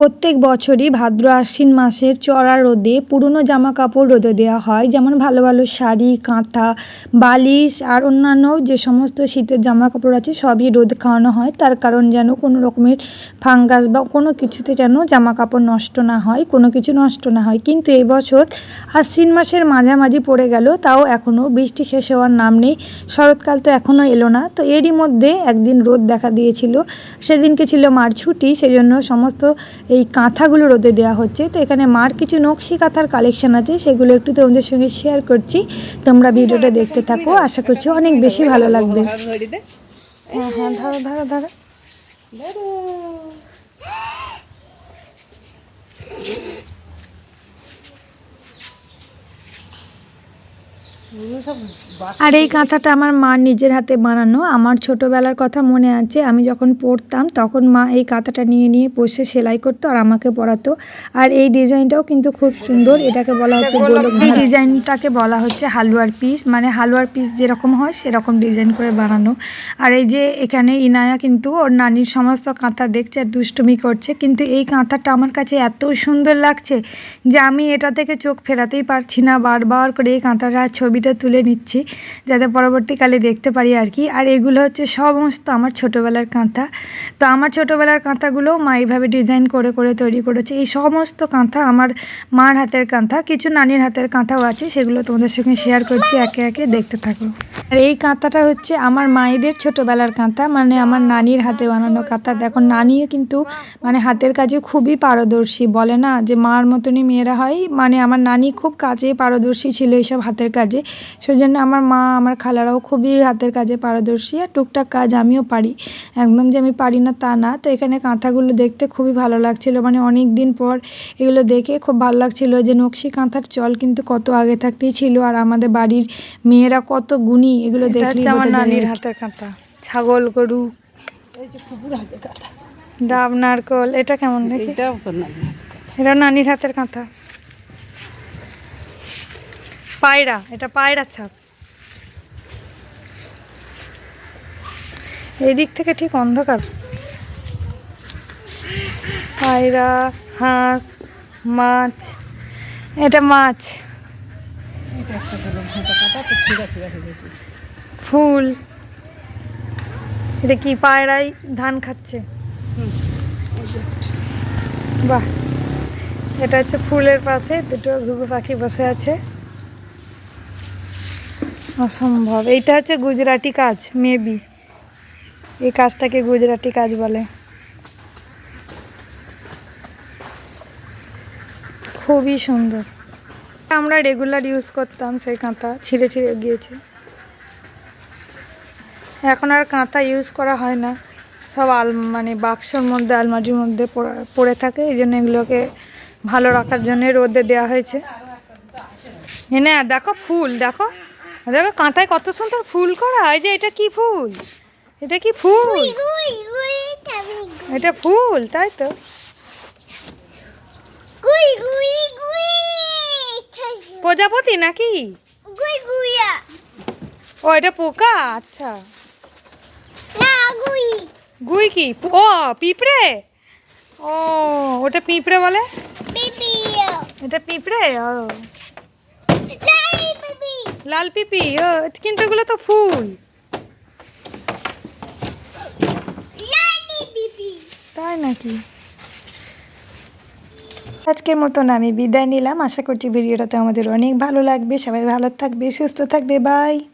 প্রত্যেক বছরই ভাদ্র আশ্বিন মাসের চড়া রোদে পুরনো জামা কাপড় রোদে দেওয়া হয়, যেমন ভালো ভালো শাড়ি, কাঁথা, বালিশ আর অন্যান্য যে সমস্ত শীতের জামা কাপড় আছে সবই রোদ খাওয়ানো হয়। তার কারণ যেন কোনো রকমের ফাঙ্গাস বা কোনো কিছুতে যেন জামা কাপড় নষ্ট না হয়, কোনো কিছু নষ্ট না হয়। কিন্তু এবছর আশ্বিন মাসের মাঝামাঝি পড়ে গেল, তাও এখনও বৃষ্টি শেষ হওয়ার নাম নেই, শরৎকাল তো এখনও এলো না। তো এরই মধ্যে একদিন রোদ দেখা দিয়েছিল, সেদিনকে ছিল মার ছুটি, সেজন্য সমস্ত এই কাঁথাগুলো রোদে দেওয়া হচ্ছে। তো এখানে মার কিছু নকশি কাঁথার কালেকশন আছে, সেগুলো একটু তোমাদের সঙ্গে শেয়ার করছি। তোমরা ভিডিওটা দেখতে থাকো, আশা করছি অনেক বেশি ভালো লাগবে। হ্যাঁ হ্যাঁ ধরো ধরো। ধরো। আর এই কাঁথাটা আমার মা নিজের হাতে বানানো। আমার ছোটোবেলার কথা মনে আছে। আমি যখন পড়তাম তখন মা এই কাঁথাটা নিয়ে নিয়ে বসে সেলাই করতো আর আমাকে পড়াতো। আর এই ডিজাইনটাও কিন্তু খুব সুন্দর। এটাকে বলা হচ্ছে গোলক এই ডিজাইনটাকে বলা হচ্ছে হালুয়ার পিস। মানে হালুয়ার পিস যেরকম হয় সেরকম ডিজাইন করে বানানো। আর এই যে এখানে ইনায়া কিন্তু ওর নানির সমস্ত কাঁথা দেখছে আর দুষ্টুমি করছে। কিন্তু এই কাঁথাটা আমার কাছে এত সুন্দর লাগছে যে আমি এটা থেকে চোখ ফেরাতেই পারছি না। বারবার করে এই কাঁথাটা ছবিটা তুলে নিচ্ছি, যাতে পরবর্তীকালে দেখতে পারি আর কি। আর এগুলো হচ্ছে সমস্ত আমার ছোটোবেলার কাঁথা। তো আমার ছোটোবেলার কাঁথাগুলো মা এইভাবে ডিজাইন করে করে তৈরি করেছে। এই সমস্ত কাঁথা আমার মার হাতের কাঁথা, কিছু নানির হাতের কাঁথাও আছে, সেগুলো তোমাদের সঙ্গে শেয়ার করছি, একে একে দেখতে থাকো। আর এই কাঁথাটা হচ্ছে আমার মায়েদের ছোটোবেলার কাঁথা মানে আমার নানির হাতে বানানো কাঁথা। দেখো, নানিও কিন্তু মানে হাতের কাজে খুবই পারদর্শী, বলে না যে মার মতনই মেয়েরা হয়। মানে আমার নানি খুব কাজে পারদর্শী ছিল এইসব হাতের কাজে। সেই জন্য আমার মা আমার খালারাও খুবই হাতের কাজে পারদর্শী আর টুকটাক কাজ আমিও পারি। একদম যে আমি পারি না তা না তো এখানে কাঁথাগুলো দেখতে খুবই ভালো লাগছিল। মানে অনেক দিন পর এগুলো দেখে খুব ভালো লাগছিল যে নকশি কাঁথার চল কিন্তু কত আগে থাকতেই ছিল আর আমাদের বাড়ির মেয়েরা কত গুণী এগুলো দেখলে আমার নানির হাতের কাঁথা ছাগল গরু। ডাব নারকল এটা কেমন দেখি? এটা নানির হাতের কাঁথা। পায়রা, এটা পায়রা ছাপ এই দিক থেকে ঠিক অন্ধকার। পায়রা, হাঁস, মাছ, এটা মাছ। ফুল। এটা কি পায়রাই ধান খাচ্ছে? বাহ। এটা হচ্ছে ফুলের পাশে, দুটো ঘুঘু পাখি বসে আছে। অসম্ভব। এইটা হচ্ছে গুজরাটি কাজ মেবি এই কাজটাকে গুজরাটি কাজ বলে। খুবই সুন্দর। আমরা রেগুলার ইউজ করতাম সেই কাঁথা, ছিঁড়ে ছিঁড়ে গিয়েছে। এখন আর কাঁথা ইউজ করা হয় না। সব আল মানে বাক্সর মধ্যে, আলমারির মধ্যে পড়া- থাকে। এই জন্য এগুলোকে ভালো রাখার জন্য রোদে দেওয়া হয়েছে। এনে দেখো ফুল, দেখো। দেখো কাঁথায় কত সুন্দর ফুল করা। এই যে এটা কি ফুল? এটা কি ফুল? এটা ফুল তাই তো। প্রজাপতি নাকি? ও এটা পোকা? আচ্ছা। গুই। কি? ও পিঁপড়ে? ও ওটা পিঁপড়ে বলে? এটা পিঁপড়ে? ও। লাল পিপি, ও, কিন্তু এগুলো তো ফুল। তাই নাকি? আজকের মতন আমি বিদায় নিলাম। আশা করছি ভিডিওটাতে আমাদের অনেক ভালো লাগবে। সবাই ভালো থাকবে, সুস্থ থাকবে। বাই।